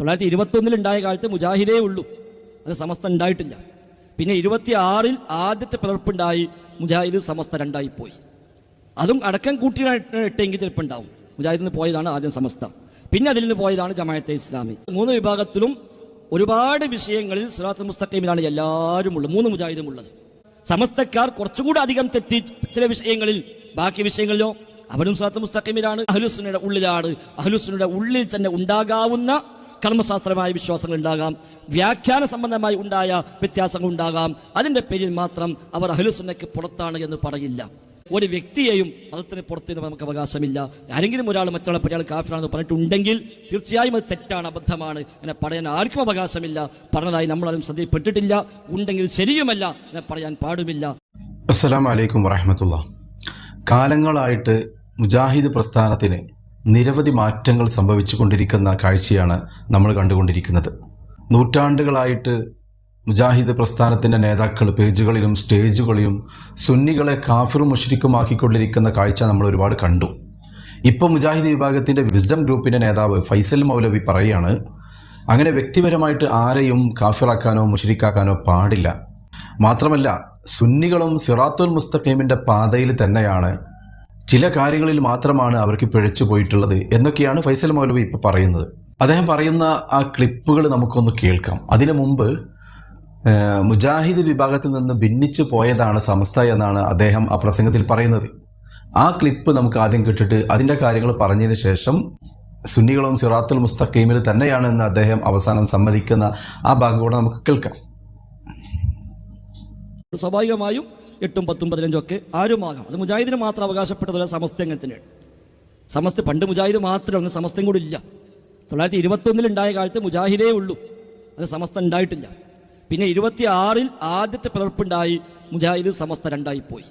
തൊള്ളായിരത്തി ഇരുപത്തൊന്നിൽ ഉണ്ടായ കാലത്ത് മുജാഹിദേ ഉള്ളൂ. അത് സമസ്ത ഉണ്ടായിട്ടില്ല. പിന്നെ ഇരുപത്തി ആറിൽ ആദ്യത്തെ പിളർപ്പുണ്ടായി മുജാഹിദ് സമസ്ത രണ്ടായി പോയി. അതും അടക്കം കൂട്ടിയിട്ടെങ്കിൽ ചിലപ്പോൾ ഉണ്ടാവും. മുജാഹിദിൽ നിന്ന് പോയതാണ് ആദ്യം സമസ്ത. പിന്നെ അതിൽ നിന്ന് പോയതാണ് ജമാഅത്തെ ഇസ്ലാമി. മൂന്ന് വിഭാഗത്തിലും ഒരുപാട് വിഷയങ്ങളിൽ സുറാത്ത് മുസ്തഖീമിലാണ് എല്ലാവരും ഉള്ളത്. മൂന്ന് മുജാഹിദും ഉള്ളത്. സമസ്തക്കാർ കുറച്ചുകൂടി അധികം തെറ്റി ചില വിഷയങ്ങളിൽ ബാക്കി വിഷയങ്ങളിലോ അവരും സുറാത്ത് മുസ്തഖീമിലാണ്. അഹ്ലുസുന്നയുടെ ഉള്ളിലാണ്. അഹ്ലുസുന്നയുടെ ഉള്ളിൽ തന്നെ ഉണ്ടാകാവുന്ന കർമ്മശാസ്ത്രമായ വിശ്വാസങ്ങൾ ഉണ്ടാകാം വ്യാഖ്യാന സംബന്ധമായി ഉണ്ടായ വ്യത്യാസങ്ങൾ ഉണ്ടാകാം അതിന്റെ പേരിൽ മാത്രം അവർ അഹ്ലുസുന്നയ്ക്ക് പുറത്താണ് എന്ന് പറയില്ല. ഒരു വ്യക്തിയെയും മതത്തിന് പുറത്ത് നമുക്ക് അവകാശമില്ല. ആരെങ്കിലും ഒരാൾ മറ്റൊരാൾ പറ്റി കാഫിലാണെന്ന് പറഞ്ഞിട്ടുണ്ടെങ്കിൽ തീർച്ചയായും അത് തെറ്റാണ് അബദ്ധമാണ് അങ്ങനെ പറയാൻ ആർക്കും അവകാശമില്ല. പറഞ്ഞതായി നമ്മളാരും ശ്രദ്ധയിൽപ്പെട്ടിട്ടില്ല. ഉണ്ടെങ്കിൽ ശരിയുമല്ല എന്നെ പറയാൻ പാടുമില്ല. അസ്സലാം വലൈക്കും വറഹമത്തുള്ള കാലങ്ങളായിട്ട് മുജാഹിദ് പ്രസ്ഥാനത്തിന് നിരവധി മാറ്റങ്ങൾ സംഭവിച്ചുകൊണ്ടിരിക്കുന്ന കാഴ്ചയാണ് നമ്മൾ കണ്ടുകൊണ്ടിരിക്കുന്നത്. നൂറ്റാണ്ടുകളായിട്ട് മുജാഹിദ് പ്രസ്ഥാനത്തിന്റെ നേതാക്കൾ പേജുകളിലും സ്റ്റേജുകളിലും സുന്നികളെ കാഫിറും മുഷരിക്കുമാക്കിക്കൊണ്ടിരിക്കുന്ന കാഴ്ച നമ്മൾ ഒരുപാട് കണ്ടു. ഇപ്പോൾ മുജാഹിദ് വിഭാഗത്തിന്റെ വിസ്ഡം ഗ്രൂപ്പിന്റെ നേതാവ് ഫൈസൽ മൗലവി പറയുകയാണ് അങ്ങനെ വ്യക്തിപരമായിട്ട് ആരെയും കാഫിറാക്കാനോ മുഷരിക്കാക്കാനോ പാടില്ല. മാത്രമല്ല സുന്നികളും സിറാത്തുൽ മുസ്തഖീമിന്റെ പാതയിൽ തന്നെയാണ് ചില കാര്യങ്ങളിൽ മാത്രമാണ് അവർക്ക് പിഴച്ചു പോയിട്ടുള്ളത് എന്നൊക്കെയാണ് ഫൈസൽ മൗലവി ഇപ്പോൾ പറയുന്നത്. അദ്ദേഹം പറയുന്ന ആ ക്ലിപ്പുകൾ നമുക്കൊന്ന് കേൾക്കാം. അതിനു മുമ്പ് മുജാഹിദ് വിഭാഗത്തിൽ നിന്ന് ഭിന്നിച്ചു പോയതാണ് സമസ്ത എന്നാണ് അദ്ദേഹം ആ പ്രസംഗത്തിൽ പറയുന്നത്. ആ ക്ലിപ്പ് നമുക്ക് ആദ്യം കേട്ടിട്ട് അതിന്റെ കാര്യങ്ങൾ പറഞ്ഞതിന് ശേഷം സുന്നികളും സിറാത്തുൽ മുസ്തഖീമിൽ തന്നെയാണെന്ന് അദ്ദേഹം അവസാനം സമ്മതിക്കുന്ന ആ ഭാഗം കൂടെ നമുക്ക് കേൾക്കാം. സ്വാഭാവികമായും എട്ടും പത്തും പതിനഞ്ചും ഒക്കെ ആരുമാകാം അത് മുജാഹിദിന് മാത്രം അവകാശപ്പെട്ടതല്ല സമസ്ത അങ്ങനെ സമസ്ത പണ്ട് മുജാഹിദ് മാത്രമാണ് സമസ്തം കൂടി ഇല്ല. തൊള്ളായിരത്തി ഇരുപത്തൊന്നിൽ ഉണ്ടായ കാലത്ത് മുജാഹിദേ ഉള്ളൂ. അത് സമസ്ത ഉണ്ടായിട്ടില്ല. പിന്നെ ഇരുപത്തി ആറിൽ ആദ്യത്തെ പിളർപ്പുണ്ടായി മുജാഹിദ് സമസ്ത രണ്ടായി പോയി.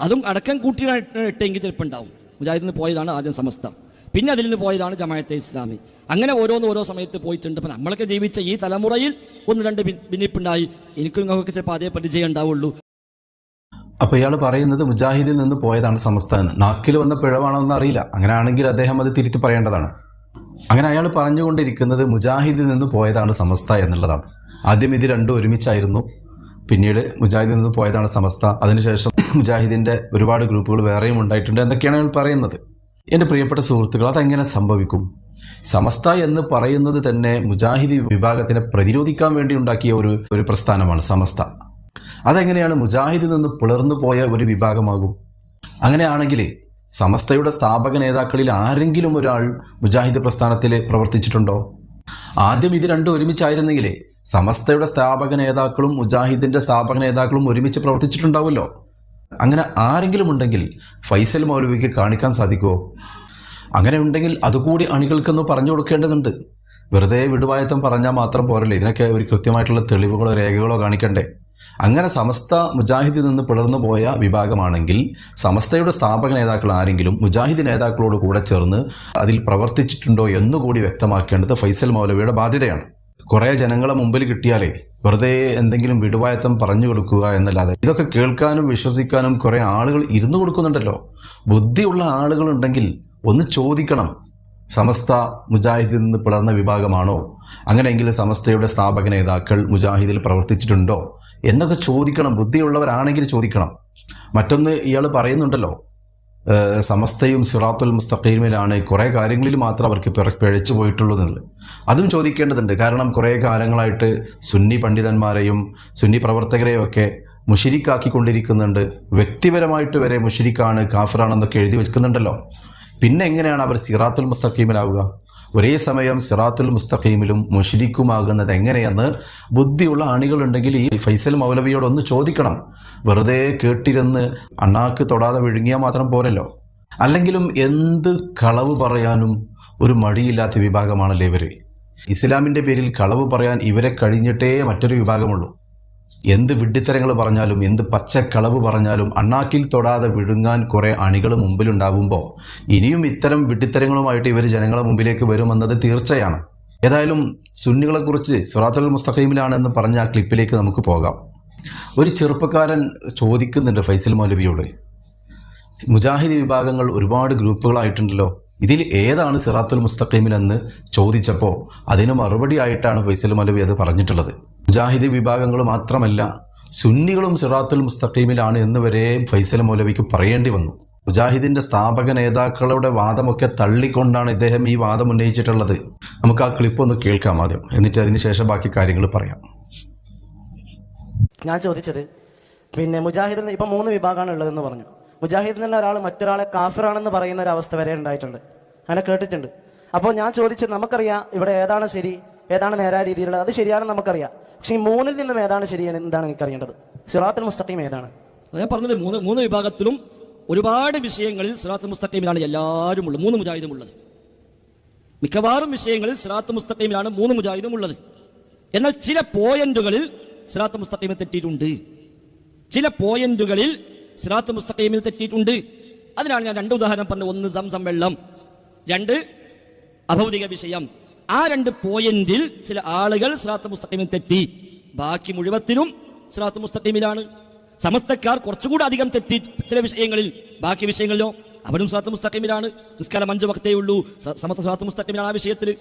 അതും അടക്കം കൂട്ടിയിട്ടെങ്കിൽ ചിലപ്പോൾ ഉണ്ടാവും. മുജാഹിദിൽ നിന്ന് പോയതാണ് ആദ്യം സമസ്ത. പിന്നെ അതിൽ നിന്ന് പോയതാണ് ജമാഅത്തെ ഇസ്ലാമി. അങ്ങനെ ഓരോന്ന് ഓരോ സമയത്ത് പോയിട്ടുണ്ട്. അപ്പം നമ്മളൊക്കെ ജീവിച്ച ഈ തലമുറയിൽ ഒന്ന് രണ്ട് ഭിന്നിപ്പുണ്ടായി. എനിക്കും നിങ്ങൾക്കൊക്കെ ചിലപ്പോൾ അതേ പരിചയം ഉണ്ടാവുള്ളൂ. അപ്പൊ ഇയാൾ പറയുന്നത് മുജാഹിദിൽ നിന്ന് പോയതാണ് സമസ്ത എന്ന് നാക്കിൽ വന്ന പിഴവാണെന്ന് അറിയില്ല. അങ്ങനെ ആണെങ്കിൽ അദ്ദേഹം അത് തിരുത്തി പറയേണ്ടതാണ്. അങ്ങനെ അയാൾ പറഞ്ഞുകൊണ്ടിരിക്കുന്നത് മുജാഹിദിൽ നിന്ന് പോയതാണ് സമസ്ത എന്നുള്ളതാണ്. ആദ്യം ഇത് രണ്ടും ഒരുമിച്ചായിരുന്നു. പിന്നീട് മുജാഹിദിൽ നിന്ന് പോയതാണ് സമസ്ത. അതിനുശേഷം മുജാഹിദിന്റെ ഒരുപാട് ഗ്രൂപ്പുകൾ വേറെയും ഉണ്ടായിട്ടുണ്ട് എന്നൊക്കെയാണ് അയാൾ പറയുന്നത്. എന്റെ പ്രിയപ്പെട്ട സുഹൃത്തുക്കൾ അതെങ്ങനെ സംഭവിക്കും? സമസ്ത എന്ന് പറയുന്നത് തന്നെ മുജാഹിദി വിഭാഗത്തിനെ പ്രതിരോധിക്കാൻ വേണ്ടി ഉണ്ടാക്കിയ ഒരു ഒരു പ്രസ്ഥാനമാണ് സമസ്ത. അതെങ്ങനെയാണ് മുജാഹിദിൽ നിന്ന് പിളർന്നു പോയ ഒരു വിഭാഗമാകും? അങ്ങനെയാണെങ്കിൽ സമസ്തയുടെ സ്ഥാപക നേതാക്കളിൽ ആരെങ്കിലും ഒരാൾ മുജാഹിദ് പ്രസ്ഥാനത്തിൽ പ്രവർത്തിച്ചിട്ടുണ്ടോ? ആദ്യം ഇത് രണ്ടും ഒരുമിച്ചായിരുന്നെങ്കിൽ സമസ്തയുടെ സ്ഥാപക നേതാക്കളും മുജാഹിദിന്റെ സ്ഥാപക നേതാക്കളും ഒരുമിച്ച് പ്രവർത്തിച്ചിട്ടുണ്ടാവുമല്ലോ. അങ്ങനെ ആരെങ്കിലും ഉണ്ടെങ്കിൽ ഫൈസൽ മൗലവിക്ക് കാണിക്കാൻ സാധിക്കുമോ അങ്ങനെ ഉണ്ടെങ്കിൽ അതുകൂടി അണികൾക്കൊന്ന് പറഞ്ഞു കൊടുക്കേണ്ടതുണ്ട്. വെറുതെ വിടുവായത്തം പറഞ്ഞാൽ മാത്രം പോരല്ലോ? ഇതിനൊക്കെ ഒരു കൃത്യമായിട്ടുള്ള തെളിവുകളോ രേഖകളോ കാണിക്കണ്ടേ? അങ്ങനെ സമസ്ത മുജാഹിദിൽ നിന്ന് പിളർന്നു പോയ വിഭാഗമാണെങ്കിൽ സമസ്തയുടെ സ്ഥാപക നേതാക്കൾ ആരെങ്കിലും മുജാഹിദ് നേതാക്കളോട് കൂടെ ചേർന്ന് അതിൽ പ്രവർത്തിച്ചിട്ടുണ്ടോ എന്നുകൂടി വ്യക്തമാക്കേണ്ടത് ഫൈസൽ മൗലവിയുടെ ബാധ്യതയാണ്. കുറേ ജനങ്ങളെ മുമ്പിൽ കിട്ടിയാലേ വെറുതെ എന്തെങ്കിലും വിടുവായത്തം പറഞ്ഞു കൊടുക്കുക എന്നല്ലാതെ. ഇതൊക്കെ കേൾക്കാനും വിശ്വസിക്കാനും കുറേ ആളുകൾ ഇരുന്നു കൊടുക്കുന്നുണ്ടല്ലോ. ബുദ്ധിയുള്ള ആളുകളുണ്ടെങ്കിൽ ഒന്ന് ചോദിക്കണം. സമസ്ത മുജാഹിദിൽ നിന്ന് പിളർന്ന വിഭാഗമാണോ? അങ്ങനെയെങ്കിൽ സമസ്തയുടെ സ്ഥാപക നേതാക്കൾ മുജാഹിദിൽ പ്രവർത്തിച്ചിട്ടുണ്ടോ? എന്നൊക്കെ ചോദിക്കണം. ബുദ്ധിയുള്ളവരാണെങ്കിൽ ചോദിക്കണം. മറ്റൊന്ന് ഇയാൾ പറയുന്നുണ്ടല്ലോ സമസ്തയും സിറാത്തുൽ മുസ്തഖീമിലാണ് കുറേ കാര്യങ്ങളിൽ മാത്രം അവർക്ക് പിഴച്ചു പോയിട്ടുള്ളൂ അതും ചോദിക്കേണ്ടതുണ്ട്. കാരണം കുറേ കാലങ്ങളായിട്ട് സുന്നി പണ്ഡിതന്മാരെയും സുന്നി പ്രവർത്തകരെയും ഒക്കെ മുഷിരിക്കാക്കിക്കൊണ്ടിരിക്കുന്നുണ്ട്. വ്യക്തിപരമായിട്ട് വരെ മുഷിരിക്കാണ് കാഫറാണെന്നൊക്കെ എഴുതി വെക്കുന്നുണ്ടല്ലോ. പിന്നെ എങ്ങനെയാണ് അവർ സിറാത്തുൽ മുസ്തഖീമിലാവുക? ഒരേ സമയം സിറാത്തുൽ മുസ്തഖീമിലും മുഷിരിക്കുമാകുന്നത് എങ്ങനെയെന്ന് ബുദ്ധിയുള്ള ആണികളുണ്ടെങ്കിൽ ഈ ഫൈസൽ മൗലവിയോട് ഒന്ന് ചോദിക്കണം. വെറുതെ കേട്ടിരുന്ന് അണ്ണാക്ക് തൊടാതെ വിഴുങ്ങിയാൽ മാത്രം പോരല്ലോ. അല്ലെങ്കിലും എന്ത് കളവ് പറയാനും ഒരു മടിയില്ലാത്ത വിഭാഗമാണല്ലേ ഇവർ ഇസ്ലാമിന്റെ പേരിൽ കളവ് പറയാൻ ഇവരെ കഴിഞ്ഞിട്ടേ മറ്റൊരു വിഭാഗമുള്ളൂ. എന്ത് വിഡ്ഢിത്തരങ്ങൾ പറഞ്ഞാലും എന്ത് പച്ചക്കളവ് പറഞ്ഞാലും അണ്ണാക്കിൽ തൊടാതെ വിഴുങ്ങാൻ കുറേ അണികൾ മുമ്പിലുണ്ടാകുമ്പോൾ ഇനിയും ഇത്തരം വിഡ്ഢിത്തരങ്ങളുമായിട്ട് ഇവർ ജനങ്ങളെ മുമ്പിലേക്ക് വരുമെന്നത് തീർച്ചയാണ്. ഏതായാലും സുന്നികളെക്കുറിച്ച് സുറാത്തുൽ മുസ്തഖീമിലാണെന്ന് പറഞ്ഞ ആ ക്ലിപ്പിലേക്ക് നമുക്ക് പോകാം. ഒരു ചെറുപ്പക്കാരൻ ചോദിക്കുന്നുണ്ട് ഫൈസൽ മൗലവിയോട് മുജാഹിദ് വിഭാഗങ്ങൾ ഒരുപാട് ഗ്രൂപ്പുകളായിട്ടുണ്ടല്ലോ ഇതിൽ ഏതാണ് സിറാത്തുൽ മുസ്തഖീമിൽ എന്ന് ചോദിച്ചപ്പോൾ അതിന് മറുപടി ആയിട്ടാണ് ഫൈസൽ മലവി അത് പറഞ്ഞിട്ടുള്ളത്. മുജാഹിദ് വിഭാഗങ്ങൾ മാത്രമല്ല സുന്നികളും സിറാത്തുൽ മുസ്തഖീമിലാണ് എന്ന് വരെ ഫൈസൽ മൗലവിക്ക് പറയേണ്ടി വന്നു. മുജാഹിദിന്റെ സ്ഥാപക നേതാക്കളുടെ വാദമൊക്കെ തള്ളിക്കൊണ്ടാണ് ഇദ്ദേഹം ഈ വാദം ഉന്നയിച്ചിട്ടുള്ളത്. നമുക്ക് ആ ക്ലിപ്പ് ഒന്ന് കേൾക്കാം ആദ്യം. എന്നിട്ട് അതിനുശേഷം ബാക്കി കാര്യങ്ങൾ പറയാം. ഞാൻ ചോദിച്ചത് പിന്നെ മുജാഹിദിൽ ഇപ്പം മൂന്ന് വിഭാഗമാണ് ഉള്ളതെന്ന് പറഞ്ഞു. മുജാഹിദിൽ നിന്ന് ഒരാൾ മറ്റൊരാളെ കാഫിറാണെന്ന് പറയുന്ന ഒരു അവസ്ഥ വരെ ഉണ്ടായിട്ടുണ്ട്. അങ്ങനെ കേട്ടിട്ടുണ്ട്. അപ്പോൾ ഞാൻ ചോദിച്ചത് നമുക്കറിയാം ഇവിടെ ഏതാണ് ശരി ഏതാണ് നേരായ രീതിയിലുള്ളത്? അത് ശരിയാണെന്ന് നമുക്കറിയാം. പക്ഷേ ഈ മൂന്നിൽ നിന്നും ഏതാണ് ശരി എന്ന് എന്താണ് എനിക്കറിയേണ്ടത്? സിറാത്തുൽ മുസ്തഖീം ഏതാണ്? ഞാൻ പറഞ്ഞത് മൂന്ന് മൂന്ന് വിഭാഗത്തിലും ഒരുപാട് വിഷയങ്ങളിൽ സിറാത്ത് മുസ്തഖീമിലാണ് എല്ലാവരും ഉള്ളത് മൂന്ന് മുജാഹിദും ഉള്ളത് മിക്കവാറും വിഷയങ്ങളിൽ സിറാത്ത് മുസ്തഖീമിലാണ് മൂന്ന് മുജാഹിദും ഉള്ളത് എന്നാൽ ചില പോയിന്റുകളിൽ സിറാത്ത് മുസ്തഖീമെ തെറ്റിയിട്ടുണ്ട്. ചില പോയിന്റുകളിൽ സിറാത്ത് മുസ്തഖീമിൽ തെറ്റിയിട്ടുണ്ട്. അതിനാണ് ഞാൻ രണ്ട് ഉദാഹരണം പറഞ്ഞത്. ഒന്ന് സംസം വെള്ളം. രണ്ട് അഭൗതിക വിഷയം. ആ രണ്ട് പോയിന്റിൽ ചില ആളുകൾ സിറാത്ത് മുസ്തഖീമിൽ തെറ്റി. ബാക്കി മുഴുവത്തിനും സിറാത്ത് മുസ്തഖീമിലാണ്. സമസ്തക്കാർ കുറച്ചുകൂടി അധികം തെറ്റി ചില വിഷയങ്ങളിൽ. ബാക്കി വിഷയങ്ങളിലോ അവരും സിറാത്ത് മുസ്തഖീമിലാണ്. നിസ്കാരം അഞ്ച് വക്തേ ഉള്ളൂ. സമസ്ത സിറാത്ത് മുസ്തഖീമിലാണ് ആ വിഷയത്തിൽ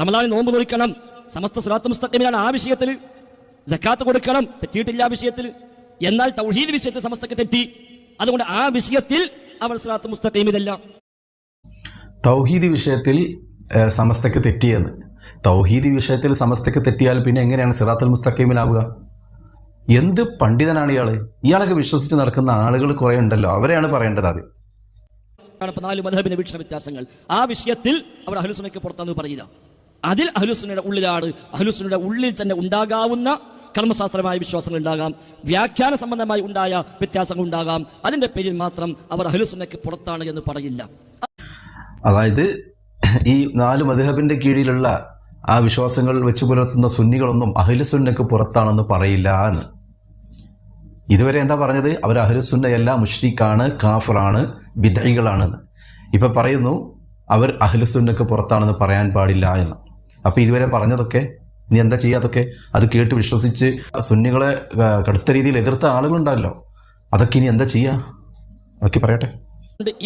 റമദാനിൽ നോമ്പ് നോക്കണം സമസ്ത സിറാത്ത് മുസ്തഖീമിലാണ് ആ വിഷയത്തിൽ ജക്കാത്ത് കൊടുക്കണം. തെറ്റിയിട്ടില്ല ആ വിഷയത്തിൽ എന്നാൽ തൗഹീദ് വിഷയത്തെ സമസ്തക്ക് തെറ്റി. അതുകൊണ്ട് ആ വിഷയത്തിൽ അവർ മുസ്തഖീം ഇതല്ല. തൗഹീദ് വിഷയത്തിൽ സമസ്തക്ക് തെറ്റിയെന്ന്. തൗഹീദ് വിഷയത്തിൽ സമസ്തക്ക് തെറ്റിയാൽ പിന്നെ എങ്ങനെയാണ് സിറാത്തുൽ മുസ്തഖീമിലാവുക? എന്ത് പണ്ഡിതനാണ് ഇയാൾ? ഇയാളൊക്കെ വിശ്വസിച്ച് നടക്കുന്ന ആളുകൾ കുറെ ഉണ്ടല്ലോ. അവരെയാണ് പറയേണ്ടത് ആദ്യം. ആണ് നാല് മധബിന്റെ വീക്ഷണ വ്യത്യാസങ്ങൾ. ആ വിഷയത്തിൽ അവർ അഹ്ലുസുന്നയ്ക്ക് പുറത്താന്ന് പറയില്ല അതിൽ അഹ്ലുസുന്നയുടെ ഉള്ളിലാണ്. അഹ്ലുസുന്നയുടെ ഉള്ളിൽ തന്നെ ഉണ്ടാകാവുന്ന കർമ്മശാസ്ത്രമായ വിശ്വാസങ്ങൾ ഉണ്ടാകാം വ്യാഖ്യാന സംബന്ധമായി ഉണ്ടായ വ്യത്യാസങ്ങൾ ഉണ്ടാകാം അതിന്റെ പേരിൽ മാത്രം അവർ അഹ്ലുസുന്നയ്ക്ക് പുറത്താണ് എന്ന് പറയില്ല. അതായത് ഈ നാല് മധുഹബിന്റെ കീഴിലുള്ള ആ വിശ്വാസങ്ങൾ വെച്ച് പുലർത്തുന്ന സുന്നികളൊന്നും അഹിലുസുന്നക്ക് പുറത്താണെന്ന് പറയില്ല എന്ന്. ഇതുവരെ എന്താ പറഞ്ഞത്? അവർ അഹ്ലുസുന്നയല്ല മുഷ്രിഖാണ് കാഫറാണ് ബിദൈകളാണെന്ന് ഇപ്പൊ പറയുന്നു അവർ അഹ്ലുസുന്നക്ക് പുറത്താണെന്ന് പറയാൻ പാടില്ല എന്ന്. അപ്പൊ ഇതുവരെ പറഞ്ഞതൊക്കെ ഇനി എന്താ ചെയ്യാതൊക്കെ അത് കേട്ട് വിശ്വസിച്ച് സുന്നികളെ കടുത്ത രീതിയിൽ എതിർത്ത ആളുകളുണ്ടല്ലോ. അതൊക്കെ ഇനി എന്താ ചെയ്യാ ഓക്കെ പറയട്ടെ.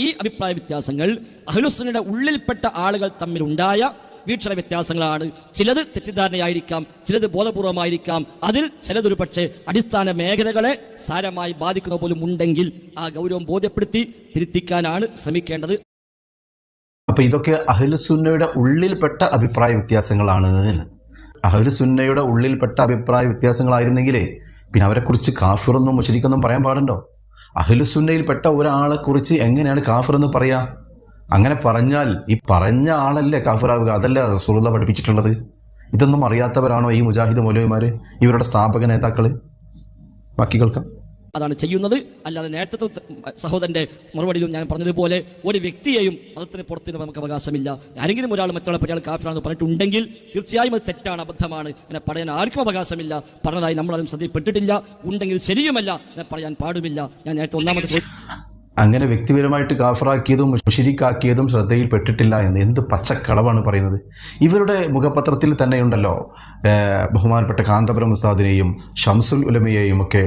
ഈ അഭിപ്രായ വ്യത്യാസങ്ങൾ അഹ്ലുസുന്നയുടെ ഉള്ളിൽപ്പെട്ട ആളുകൾ തമ്മിൽ ഉണ്ടായ വീക്ഷണ വ്യത്യാസങ്ങളാണ്. ചിലത് തെറ്റിദ്ധാരണയായിരിക്കാം ചിലത് ബോധപൂർവമായിരിക്കാം. അതിൽ ചിലതൊരു പക്ഷേ അടിസ്ഥാന മേഖലകളെ സാരമായി ബാധിക്കുന്ന പോലും ഉണ്ടെങ്കിൽ ആ ഗൗരവം ബോധ്യപ്പെടുത്തി തിരുത്തിക്കാനാണ് ശ്രമിക്കേണ്ടത്. അപ്പൊ ഇതൊക്കെ അഹ്ലുസുന്നയുടെ ഉള്ളിൽപ്പെട്ട അഭിപ്രായ വ്യത്യാസങ്ങളാണ് എന്ന്. അഹ്ലുസുന്നയുടെ ഉള്ളിൽപ്പെട്ട അഭിപ്രായ വ്യത്യാസങ്ങളായിരുന്നെങ്കിലേ പിന്നെ അവരെക്കുറിച്ച് കാഫിറൊന്നും മുഷരിക്കൊന്നും പറയാൻ പാടുണ്ടോ? അഹ്ലുസുന്നയിൽപ്പെട്ട ഒരാളെ കുറിച്ച് എങ്ങനെയാണ് കാഫിർ എന്ന് പറയാ? അങ്ങനെ പറഞ്ഞാൽ ഈ പറഞ്ഞ ആളല്ലേ കാഫിറാവുക? അതല്ലേ റസൂലുള്ള പഠിപ്പിച്ചിട്ടുള്ളത്? ഇതൊന്നും അറിയാത്തവരാണോ ഈ മുജാഹിദ് മൗലവിമാര് ഇവരുടെ സ്ഥാപക നേതാക്കൾ ബാക്കി കേൾക്കാം. അതാണ് ചെയ്യുന്നത്. അല്ലാതെ നേരത്തെ സഹോദരന്റെ മറുപടിയിലും ഞാൻ പറഞ്ഞതുപോലെ ഒരു വ്യക്തിയെയും മതത്തിന് പുറത്ത് നമുക്ക് അവകാശമില്ല. ആരെങ്കിലും ഒരാൾ മറ്റുള്ള പറ്റിയാൽ കാഫിലാണെന്ന് പറഞ്ഞിട്ടുണ്ടെങ്കിൽ തീർച്ചയായും അത് തെറ്റാണ് അബദ്ധമാണ് അങ്ങനെ പറയാൻ ആർക്കും അവകാശമില്ല. പറഞ്ഞതായി നമ്മളാരും ശ്രദ്ധയിൽപ്പെട്ടിട്ടില്ല. ഉണ്ടെങ്കിൽ ശരിയുമല്ല ഞാൻ പറയാൻ പാടുമില്ല. ഞാൻ നേരത്തെ ഒന്നാമത്തെ അങ്ങനെ വ്യക്തിപരമായിട്ട് കാഫറാക്കിയതും മുഷിരിക്കാക്കിയതും ശ്രദ്ധയിൽപ്പെട്ടിട്ടില്ല എന്ന് എന്ത് പച്ചക്കളവാണ് പറയുന്നത്? ഇവരുടെ മുഖപത്രത്തിൽ തന്നെയുണ്ടല്ലോ ബഹുമാനപ്പെട്ട കാന്തപുരം ഉസ്താദിനെയും ഷംസുൽ ഉലമയെയും ഒക്കെ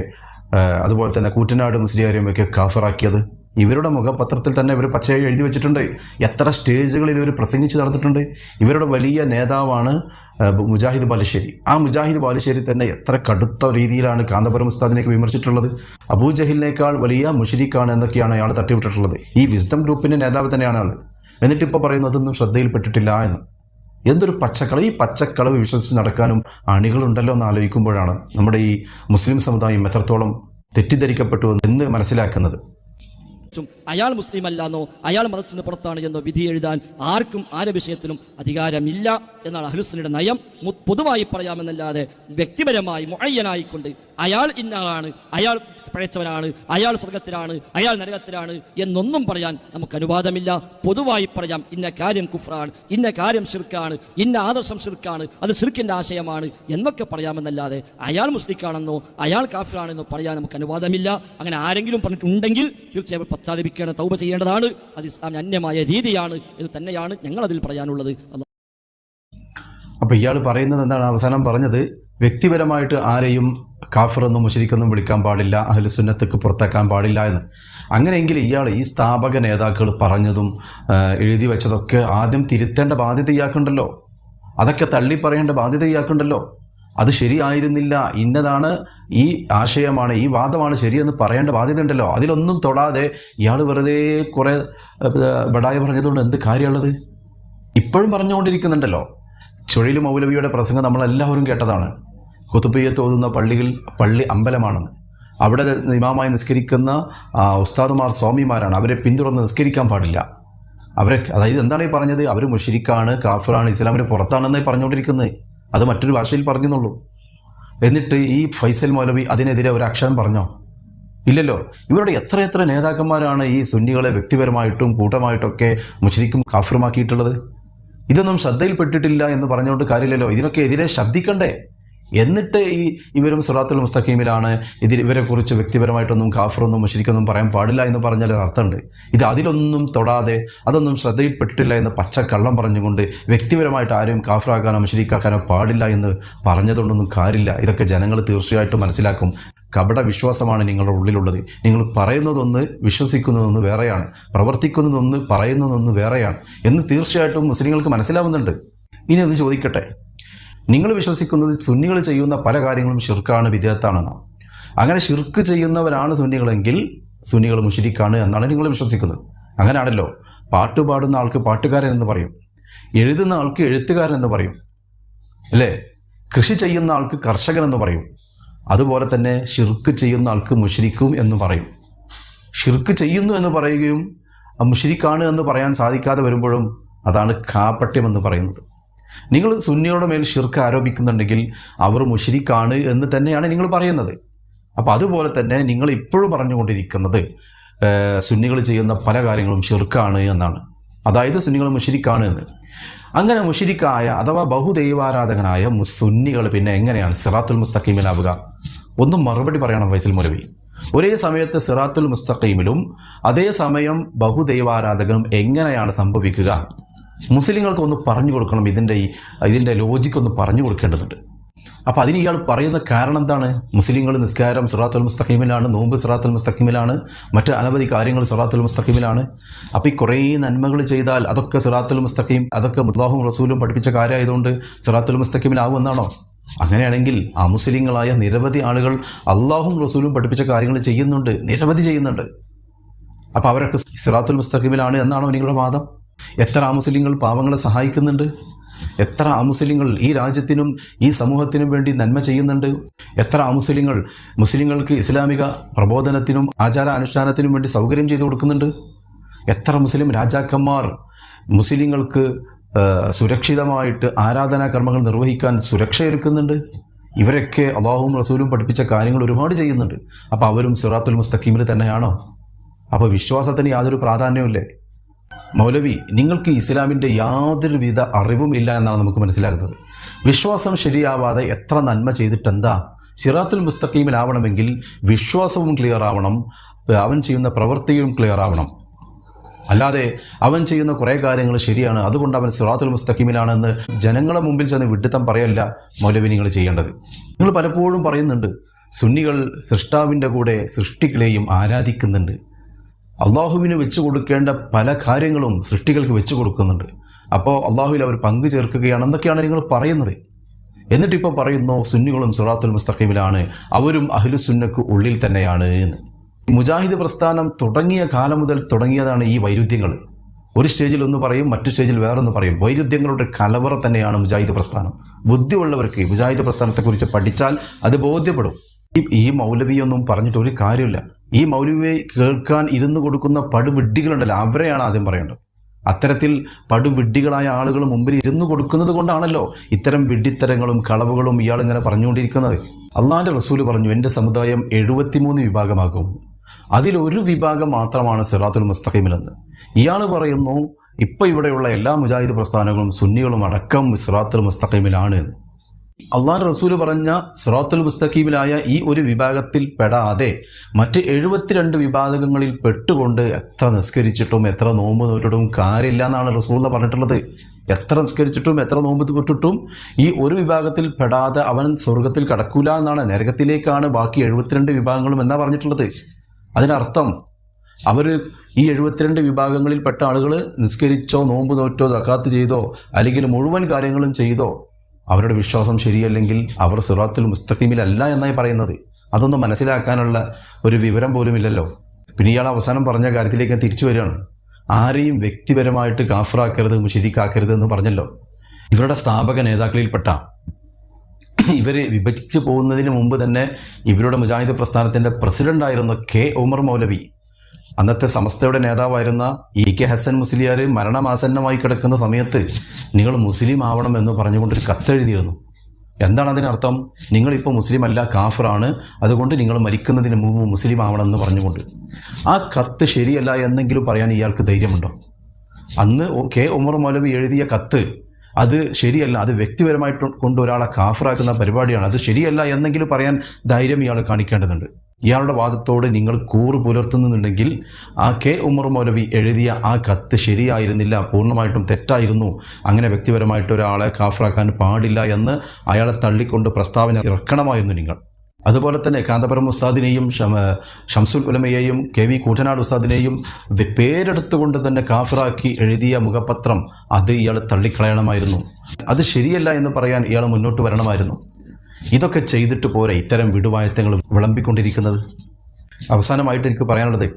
അതുപോലെ തന്നെ കൂറ്റനാട് മുസ്ലിയാരെയും ഒക്കെ കാഫറാക്കിയത്. ഇവരുടെ മുഖപത്രത്തിൽ തന്നെ ഇവർ പച്ചയായി എഴുതി വെച്ചിട്ടുണ്ട്. എത്ര സ്റ്റേജുകളിൽ ഇവർ പ്രസംഗിച്ച് നടന്നിട്ടുണ്ട്. ഇവരുടെ വലിയ നേതാവാണ് മുജാഹിദ് ബാലുശ്ശേരി. ആ മുജാഹിദ് ബാലുശ്ശേരി തന്നെ എത്ര കടുത്ത രീതിയിലാണ് കാന്തപുരം ഉസ്താദിനെയൊക്കെ വിമർശിച്ചിട്ടുള്ളത്. അബൂജഹിലിനേക്കാൾ വലിയ മുഷിരിക്കാണ് എന്നൊക്കെയാണ് അയാൾ തട്ടിവിട്ടിട്ടുള്ളത്. ഈ വിസ്ഡം ഗ്രൂപ്പിന്റെ നേതാവ് തന്നെയാണ് ആൾ എന്നിട്ടിപ്പോൾ പറയുന്നതൊന്നും ശ്രദ്ധയിൽപ്പെട്ടിട്ടില്ല എന്ന്. എന്തൊരു പച്ചക്കളവ് ഈ പച്ചക്കളവ് വിശ്വസിച്ച് നടക്കാനും അണികളുണ്ടല്ലോ എന്ന് ആലോചിക്കുമ്പോഴാണ് നമ്മുടെ ഈ മുസ്ലിം സമുദായം എത്രത്തോളം തെറ്റിദ്ധരിക്കപ്പെട്ടു എന്ന് മനസ്സിലാക്കുന്നത്. അയാൾ മുസ്ലിം അല്ലാന്നോ അയാൾ മതത്തിന് പുറത്താണ് എന്നോ വിധി എഴുതാൻ ആർക്കും ആര വിഷയത്തിലും അധികാരമില്ല എന്നാണ് അഹ്ലുസ്ലിന്റെ നയം. പൊതുവായി പറയാമെന്നല്ലാതെ വ്യക്തിപരമായി മുഴയ്യനായിക്കൊണ്ട് അയാൾ ഇന്നയാളാണ് അയാൾ പഴച്ചവനാണ് അയാൾ സ്വർഗത്തിലാണ് അയാൾ നരകത്തിലാണ് എന്നൊന്നും പറയാൻ നമുക്ക് അനുവാദമില്ല. പൊതുവായി പറയാം ഇന്ന കാര്യം കുഫ്രാണ് ഇന്ന കാര്യം ശിർക്കാണ് ഇന്ന ആദർശം ശിർക്കാണ് അത് ശിർക്കിന്റെ ആശയമാണ് എന്നൊക്കെ പറയാമെന്നല്ലാതെ അയാൾ മുസ്ലിക്കാണെന്നോ അയാൾ കാഫിറാണെന്നോ പറയാൻ നമുക്ക് അനുവാദമില്ല. അങ്ങനെ ആരെങ്കിലും പറഞ്ഞിട്ടുണ്ടെങ്കിൽ തീർച്ചയായും പശ്ചാത്തപിക്കേണ്ട തൗപ ചെയ്യേണ്ടതാണ്. അത് ഇസ്ലാമിന് അന്യമായ രീതിയാണ് ഇത് തന്നെയാണ് ഞങ്ങൾ അതിൽ പറയാനുള്ളത് അപ്പോൾ ഇയാൾ പറയുന്നത് എന്താണ്? അവസാനം പറഞ്ഞത് വ്യക്തിപരമായിട്ട് ആരെയും കാഫറൊന്നും മുഷരിക്കൊന്നും വിളിക്കാൻ പാടില്ല അഹ്ലുസുന്നത്തേക്ക് പുറത്താക്കാൻ പാടില്ല എന്ന്. അങ്ങനെയെങ്കിൽ ഇയാൾ ഈ സ്ഥാപക നേതാക്കൾ പറഞ്ഞതും എഴുതി വെച്ചതൊക്കെ ആദ്യം തിരുത്തേണ്ട ബാധ്യത ഇയാൾക്കുണ്ടല്ലോ. അതൊക്കെ തള്ളി പറയേണ്ട ബാധ്യത ഇയാൾക്കുണ്ടല്ലോ. അത് ശരിയായിരുന്നില്ല. ഇന്നതാണ് ഈ ആശയമാണ് ഈ വാദമാണ് ശരിയെന്ന് പറയേണ്ട ബാധ്യത ഉണ്ടല്ലോ. അതിലൊന്നും തൊടാതെ ഇയാൾ വെറുതെ കുറേ ബടായ പറഞ്ഞതുകൊണ്ട് എന്ത് കാര്യമുള്ളത്? ഇപ്പോഴും പറഞ്ഞുകൊണ്ടിരിക്കുന്നുണ്ടല്ലോ. ചുഴലി മൗലവിയുടെ പ്രസംഗം നമ്മളെല്ലാവരും കേട്ടതാണ്. കുത്തുബയ്യത്ത് തോന്നുന്ന പള്ളികൾ പള്ളി അമ്പലമാണെന്ന് അവിടെ ഇമാമായി നിസ്കരിക്കുന്ന ഉസ്താദുമാർ സ്വാമിമാരാണ്. അവരെ പിന്തുടർന്ന് നിസ്കരിക്കാൻ പാടില്ല. അവരെ അതായത് എന്താണ് ഈ പറഞ്ഞത്? അവർ മുഷിരിക്കാണ് കാഫിറാണ് ഇസ്ലാമിന് പുറത്താണെന്നേ പറഞ്ഞുകൊണ്ടിരിക്കുന്നത്. അത് മറ്റൊരു ഭാഷയിൽ പറഞ്ഞെന്നുള്ളൂ. എന്നിട്ട് ഈ ഫൈസൽ മൗലവി അതിനെതിരെ ഒരു അക്ഷരം പറഞ്ഞോ? ഇല്ലല്ലോ. ഇവരുടെ എത്രയെത്ര എത്ര നേതാക്കന്മാരാണ് ഈ സുന്നികളെ വ്യക്തിപരമായിട്ടും കൂട്ടമായിട്ടൊക്കെ മുഷരിക്കും കാഫിറുമാക്കിയിട്ടുള്ളത്? ഇതൊന്നും ശ്രദ്ധയിൽപ്പെട്ടിട്ടില്ല എന്ന് പറഞ്ഞുകൊണ്ട് കാര്യമില്ലല്ലോ. ഇതിനൊക്കെ എതിരെ ശബ്ദിക്കണ്ടേ? എന്നിട്ട് ഈ ഇവരും സുറാത്തുൽ മുസ്തഖീമിലാണ് ഇതിൽ ഇവരെക്കുറിച്ച് വ്യക്തിപരമായിട്ടൊന്നും കാഫറൊന്നും മുഷരിക്കൊന്നും പറയാൻ പാടില്ല എന്ന് പറഞ്ഞാൽ അർത്ഥമുണ്ട്. ഇത് അതിലൊന്നും തൊടാതെ അതൊന്നും ശ്രദ്ധയിൽപ്പെട്ടിട്ടില്ല എന്ന് പച്ചക്കള്ളം പറഞ്ഞുകൊണ്ട് വ്യക്തിപരമായിട്ട് ആരെയും കാഫറാക്കാനോ മുഷരിക്കാക്കാനോ പാടില്ല എന്ന് പറഞ്ഞതുകൊണ്ടൊന്നും കാര്യമില്ല. ഇതൊക്കെ ജനങ്ങൾ തീർച്ചയായിട്ടും മനസ്സിലാക്കും. കപട വിശ്വാസമാണ് നിങ്ങളുടെ ഉള്ളിലുള്ളത്. നിങ്ങൾ പറയുന്നതൊന്ന് വിശ്വസിക്കുന്നതൊന്ന് വേറെയാണ്. പ്രവർത്തിക്കുന്നതൊന്ന് പറയുന്നതൊന്ന് വേറെയാണ്. എന്ന് തീർച്ചയായിട്ടും മുസ്ലിങ്ങൾക്ക് മനസ്സിലാവുന്നുണ്ട്. ഇനി ഒന്ന് ചോദിക്കട്ടെ. നിങ്ങൾ വിശ്വസിക്കുന്നത് സുന്നികൾ ചെയ്യുന്ന പല കാര്യങ്ങളും ഷിർക്കാണ് വിദേഹത്താണെന്നാണ് അങ്ങനെ ഷിർക്ക് ചെയ്യുന്നവരാണ് സുന്നികളെങ്കിൽ സുന്നികൾ മുഷിരിക്കാണ് എന്നാണ് നിങ്ങൾ വിശ്വസിക്കുന്നത്. അങ്ങനെയാണല്ലോ. പാട്ട് പാടുന്ന ആൾക്ക് പാട്ടുകാരൻ എന്ന് പറയും. എഴുതുന്ന ആൾക്ക് എഴുത്തുകാരൻ എന്ന് പറയും. അല്ലേ? കൃഷി ചെയ്യുന്ന ആൾക്ക് കർഷകൻ എന്ന് പറയും. അതുപോലെ തന്നെ ഷിർക്ക് ചെയ്യുന്ന ആൾക്ക് മുഷിരിക്കും എന്ന് പറയും. ഷിർക്ക് ചെയ്യുന്നു എന്ന് പറയുകയും മുഷിരിക്കാണ് എന്ന് പറയാൻ സാധിക്കാതെ വരുമ്പോഴും അതാണ് കാപ്പട്യം എന്ന് പറയുന്നത്. നിങ്ങൾ സുന്നിയുടെ മേൽ ഷിർക്ക് ആരോപിക്കുന്നുണ്ടെങ്കിൽ അവർ മുഷിരിക്കാണ് എന്ന് തന്നെയാണ് നിങ്ങൾ പറയുന്നത്. അപ്പോൾ അതുപോലെ തന്നെ നിങ്ങൾ ഇപ്പോഴും പറഞ്ഞുകൊണ്ടിരിക്കുന്നത് സുന്നികൾ ചെയ്യുന്ന പല കാര്യങ്ങളും ഷിർക്കാണ് എന്നാണ്. അതായത് സുന്നികൾ മുഷിരിക്കാണ് എന്ന്. അങ്ങനെ മുഷിരിക്കായ അഥവാ ബഹുദൈവാരാധകനായ സുന്നികൾ പിന്നെ എങ്ങനെയാണ്? സിറാത്തുൽ മുസ്തഖീമിലാവുക. ഒന്നും മറുപടി പറയണം വൈസൽ മുരവി ഒരേ സമയത്ത് സിറാത്തുൽ മുസ്തഖീമിലും അതേ സമയം ബഹുദൈവാരാധകനും എങ്ങനെയാണ് സംഭവിക്കുക? മുസ്ലിങ്ങൾക്ക് ഒന്ന് പറഞ്ഞു കൊടുക്കണം ഇതിന്റെ ഈ ഇതിന്റെ ലോജിക്ക് ഒന്ന് പറഞ്ഞു കൊടുക്കേണ്ടതുണ്ട്. അപ്പോൾ അതിന് ഇയാൾ പറയുന്ന കാരണം എന്താണ്? മുസ്ലിങ്ങൾ നിസ്കാരം സിറാത്തുൽ മുസ്തഖീമിലാണ് നോമ്പ് സിറാത്തുൽ മുസ്തഖീമിലാണ് മറ്റ് അനവധി കാര്യങ്ങൾ സിറാത്തുൽ മുസ്തഖീമിലാണ്. അപ്പോൾ ഈ കുറേ നന്മകൾ ചെയ്താൽ അതൊക്കെ സിറാത്തുൽ മുസ്തഖീം അതൊക്കെ മുദ്ദാഹും റസൂലും പഠിപ്പിച്ച കാര്യമായതുകൊണ്ട് സിറാത്തുൽ മുസ്തഖീമിലാവുമെന്നാണോ അങ്ങനെയാണെങ്കിൽ ആ മുസ്ലിങ്ങളായ നിരവധി ആളുകൾ അള്ളാഹും റസൂലും പഠിപ്പിച്ച കാര്യങ്ങൾ ചെയ്യുന്നുണ്ട് നിരവധി ചെയ്യുന്നുണ്ട്. അപ്പോൾ അവരൊക്കെ സിറാത്തുൽ മുസ്തഖീമിലാണ് എന്നാണോ നിങ്ങളുടെ വാദം? എത്ര അമുസ്ലിങ്ങൾ മുസ്ലിങ്ങൾ പാവങ്ങളെ സഹായിക്കുന്നുണ്ട്? എത്ര അമുസ്ലിങ്ങൾ ഈ രാജ്യത്തിനും ഈ സമൂഹത്തിനും വേണ്ടി നന്മ ചെയ്യുന്നുണ്ട്? എത്ര അമുസ്ലിങ്ങൾ മുസ്ലിങ്ങൾക്ക് ഇസ്ലാമിക പ്രബോധനത്തിനും ആചാര അനുഷ്ഠാനത്തിനും വേണ്ടി സൗകര്യം ചെയ്തു കൊടുക്കുന്നുണ്ട്? എത്ര മുസ്ലിം രാജാക്കന്മാർ മുസ്ലിങ്ങൾക്ക് സുരക്ഷിതമായിട്ട് ആരാധനാ കർമ്മങ്ങൾ നിർവഹിക്കാൻ സുരക്ഷയൊരുക്കുന്നുണ്ട്? ഇവരൊക്കെ അള്ളാഹുവും റസൂലും പഠിപ്പിച്ച കാര്യങ്ങൾ ഒരുപാട് ചെയ്യുന്നുണ്ട്. അപ്പോൾ അവരും സിറാത്തുൽ മുസ്തഖീമിൽ തന്നെയാണോ? അപ്പോൾ വിശ്വാസത്തിന് യാതൊരു പ്രാധാന്യമില്ലേ മൗലവി നിങ്ങൾക്ക് ഇസ്ലാമിന്റെ യാതൊരുവിധ അറിവും ഇല്ല എന്നാണ് നമുക്ക് മനസ്സിലാകുന്നത്. വിശ്വാസം ശരിയാവാതെ എത്ര നന്മ ചെയ്തിട്ടെന്താ? സിറാത്തുൽ മുസ്തഖീമിലാവണമെങ്കിൽ വിശ്വാസവും ക്ലിയർ ആവണം അവൻ ചെയ്യുന്ന പ്രവൃത്തിയും ക്ലിയർ ആവണം. അല്ലാതെ അവൻ ചെയ്യുന്ന കുറേ കാര്യങ്ങൾ ശരിയാണ് അതുകൊണ്ട് അവൻ സിറാത്തുൽ മുസ്തഖീമിലാണെന്ന് ജനങ്ങളെ മുമ്പിൽ ചെന്ന് വിഡിത്തം പറയല്ല മൗലവി നിങ്ങൾ ചെയ്യേണ്ടത്. നിങ്ങൾ പലപ്പോഴും പറയുന്നുണ്ട് സുന്നികൾ സൃഷ്ടാവിന്റെ കൂടെ സൃഷ്ടികളെയും ആരാധിക്കുന്നുണ്ട്. അള്ളാഹുവിന് വെച്ചു കൊടുക്കേണ്ട പല കാര്യങ്ങളും സൃഷ്ടികൾക്ക് വെച്ചു കൊടുക്കുന്നുണ്ട്. അപ്പോൾ അള്ളാഹുവിൽ അവർ പങ്കു ചേർക്കുകയാണ്. എന്നൊക്കെയാണ് നിങ്ങൾ പറയുന്നത്? എന്നിട്ടിപ്പോൾ പറയുന്നു സുന്നികളും സുറാത്തുൽ മുസ്തഖീമിലാണ്. അവരും അഹ്ലു സുന്നക്ക് ഉള്ളിൽ തന്നെയാണ് എന്ന്. മുജാഹിദ് പ്രസ്ഥാനം തുടങ്ങിയ കാലം മുതൽ തുടങ്ങിയതാണ് ഈ വൈരുദ്ധ്യങ്ങൾ. ഒരു സ്റ്റേജിൽ ഒന്ന് പറയും മറ്റു സ്റ്റേജിൽ വേറൊന്ന് പറയും. വൈരുദ്ധ്യങ്ങളുടെ കലവറ തന്നെയാണ് മുജാഹിദ് പ്രസ്ഥാനം. ബുദ്ധിയുള്ളവർക്ക് മുജാഹിദ് പ്രസ്ഥാനത്തെക്കുറിച്ച് പഠിച്ചാൽ അത് ബോധ്യപ്പെടും. ഈ- മൗലവിയൊന്നും പറഞ്ഞിട്ട് ഒരു കാര്യമില്ല. ഈ മൗലവിയെ കേൾക്കാൻ ഇരുന്ന് കൊടുക്കുന്ന പടുവിഡ്ഢികളുണ്ടല്ലോ അവരെയാണ് ആദ്യം പറയേണ്ടത്. അത്തരത്തിൽ പടുവിഡ്ഢികളായ ആളുകൾ മുമ്പിൽ ഇരുന്ന് കൊടുക്കുന്നത് കൊണ്ടാണല്ലോ ഇത്തരം വിഡ്ഢിത്തരങ്ങളും കളവുകളും ഇയാൾ ഇങ്ങനെ പറഞ്ഞുകൊണ്ടിരിക്കുന്നത്. അള്ളാന്റെ റസൂൽ പറഞ്ഞു എന്റെ സമുദായം എഴുപത്തിമൂന്ന് വിഭാഗമാകും. അതിലൊരു വിഭാഗം മാത്രമാണ് സിറാത്തുൽ മുസ്തഖീമിലെന്ന്. ഇയാൾ പറയുന്നു ഇപ്പോൾ ഇവിടെയുള്ള എല്ലാ മുജാഹിദ് പ്രസ്ഥാനങ്ങളും സുന്നികളും അടക്കം സിറാത്തുൽ മുസ്തഖീമിലാണ് എന്ന്. അള്ളാഹ് റസൂൽ പറഞ്ഞ സിറാത്തുൽ മുസ്തഖീമിലായ ഈ ഒരു വിഭാഗത്തിൽ പെടാതെ മറ്റ് എഴുപത്തിരണ്ട് വിഭാഗങ്ങളിൽ പെട്ടുകൊണ്ട് എത്ര നിസ്കരിച്ചിട്ടും എത്ര നോമ്പ് നോറ്റിട്ടും കാര്യമില്ല എന്നാണ് റസൂല പറഞ്ഞിട്ടുള്ളത്. എത്ര നിസ്കരിച്ചിട്ടും എത്ര നോമ്പ് തൊട്ടിട്ടും ഈ ഒരു വിഭാഗത്തിൽ പെടാതെ അവൻ സ്വർഗത്തിൽ കടക്കൂല എന്നാണ് നരകത്തിലേക്കാണ് ബാക്കി എഴുപത്തിരണ്ട് വിഭാഗങ്ങളും എന്നാ പറഞ്ഞിട്ടുള്ളത്. അതിനർത്ഥം അവർ ഈ എഴുപത്തിരണ്ട് വിഭാഗങ്ങളിൽപ്പെട്ട ആളുകൾ നിസ്കരിച്ചോ നോമ്പ് നോറ്റോ തക്കാത്ത് ചെയ്തോ അല്ലെങ്കിൽ മുഴുവൻ കാര്യങ്ങളും ചെയ്തോ അവരുടെ വിശ്വാസം ശരിയല്ലെങ്കിൽ അവർ സിറാത്തുൽ മുസ്തഖീമിലല്ല എന്നായി പറയുന്നത്. അതൊന്നും മനസ്സിലാക്കാനുള്ള ഒരു വിവരം പോലും ഇല്ലല്ലോ. പിന്നെ ഇയാൾ അവസാനം പറഞ്ഞ കാര്യത്തിലേക്ക് തിരിച്ചു വരികയാണ്. ആരെയും വ്യക്തിപരമായിട്ട് കാഫറാക്കരുത് മുഷിരിക്കാക്കരുത് എന്ന് പറഞ്ഞല്ലോ. ഇവരുടെ സ്ഥാപക നേതാക്കളിൽപ്പെട്ട ഇവരെ വിഭജിച്ചു പോകുന്നതിന് മുമ്പ് തന്നെ ഇവരുടെ മുജാഹിദ് പ്രസ്ഥാനത്തിന്റെ പ്രസിഡന്റായിരുന്ന കെ. ഉമർ മൗലവി അന്നത്തെ സമസ്തയുടെ നേതാവായിരുന്ന ഇ കെ ഹസൻ മുസ്ലിയാർ മരണമാസന്നമായി കിടക്കുന്ന സമയത്ത് നിങ്ങൾ മുസ്ലിം ആവണം എന്ന് പറഞ്ഞുകൊണ്ടൊരു കത്തെഴുതിയിരുന്നു. എന്താണ് അതിനർത്ഥം? നിങ്ങളിപ്പോൾ മുസ്ലിം അല്ല കാഫറാണ്. അതുകൊണ്ട് നിങ്ങൾ മരിക്കുന്നതിന് മുമ്പ് മുസ്ലിം ആവണം എന്ന് പറഞ്ഞുകൊണ്ട്. ആ കത്ത് ശരിയല്ല എന്നെങ്കിലും പറയാൻ ഇയാൾക്ക് ധൈര്യമുണ്ടോ? അന്ന് കെ ഉമർ മൗലവി എഴുതിയ കത്ത് അത് ശരിയല്ല അത് വ്യക്തിപരമായിട്ട് കൊണ്ട് ഒരാളെ കാഫറാക്കുന്ന പരിപാടിയാണ്. അത് ശരിയല്ല എന്നെങ്കിലും പറയാൻ ധൈര്യം ഇയാൾ കാണിക്കേണ്ടതുണ്ട്. ഇയാളുടെ വാദത്തോട് നിങ്ങൾ കൂറ് പുലർത്തുന്നുണ്ടെങ്കിൽ ആ കെ ഉമർ മൗലവി എഴുതിയ ആ കത്ത് ശരിയായിരുന്നില്ല പൂർണമായിട്ടും തെറ്റായിരുന്നു. അങ്ങനെ വ്യക്തിപരമായിട്ട് ഒരാളെ കാഫറാക്കാൻ പാടില്ല എന്ന് അയാളെ തള്ളിക്കൊണ്ട് പ്രസ്താവന ഇറക്കണമായിരുന്നു നിങ്ങൾ. അതുപോലെ തന്നെ കാന്തപുരം ഉസ്താദിനെയും ഷംസുൽ ഉലമയെയും കെ വി കൂട്ടനാട് ഉസ്താദിനെയും പേരെടുത്തുകൊണ്ട് തന്നെ കാഫിറാക്കി എഴുതിയ മുഖപത്രം അത് ഇയാൾ തള്ളിക്കളയണമായിരുന്നു. അത് ശരിയല്ല എന്ന് പറയാൻ ഇയാൾ മുന്നോട്ട് വരണമായിരുന്നു. ഇതൊക്കെ ചെയ്തിട്ട് പോരെ ഇത്തരം വിടുവായത്തങ്ങൾ വിളമ്പിക്കൊണ്ടിരിക്കുന്നത്? അവസാനമായിട്ട് എനിക്ക് പറയാനുള്ളത്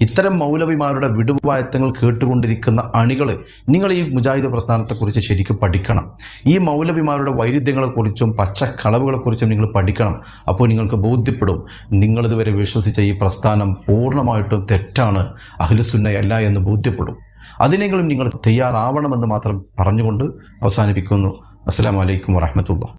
ഇത്തരം മൗലവിമാരുടെ വിടുവായത്തങ്ങൾ കേട്ടുകൊണ്ടിരിക്കുന്ന അണികൾ നിങ്ങൾ ഈ മുജാഹിദ് പ്രസ്ഥാനത്തെക്കുറിച്ച് ശരിക്കും പഠിക്കണം. ഈ മൗലവിമാരുടെ വൈരുദ്ധ്യങ്ങളെക്കുറിച്ചും പച്ചക്കളവുകളെക്കുറിച്ചും നിങ്ങൾ പഠിക്കണം. അപ്പോൾ നിങ്ങൾക്ക് ബോധ്യപ്പെടും നിങ്ങളിതുവരെ വിശ്വസിച്ച ഈ പ്രസ്ഥാനം പൂർണമായിട്ടും തെറ്റാണ് അഖിലുസുന്നയല്ല എന്ന് ബോധ്യപ്പെടും. അതിനെങ്കിലും നിങ്ങൾ തയ്യാറാവണമെന്ന് മാത്രം പറഞ്ഞുകൊണ്ട് അവസാനിപ്പിക്കുന്നു. അസ്സാം വലൈക്കും വാഹമത്തുള്ള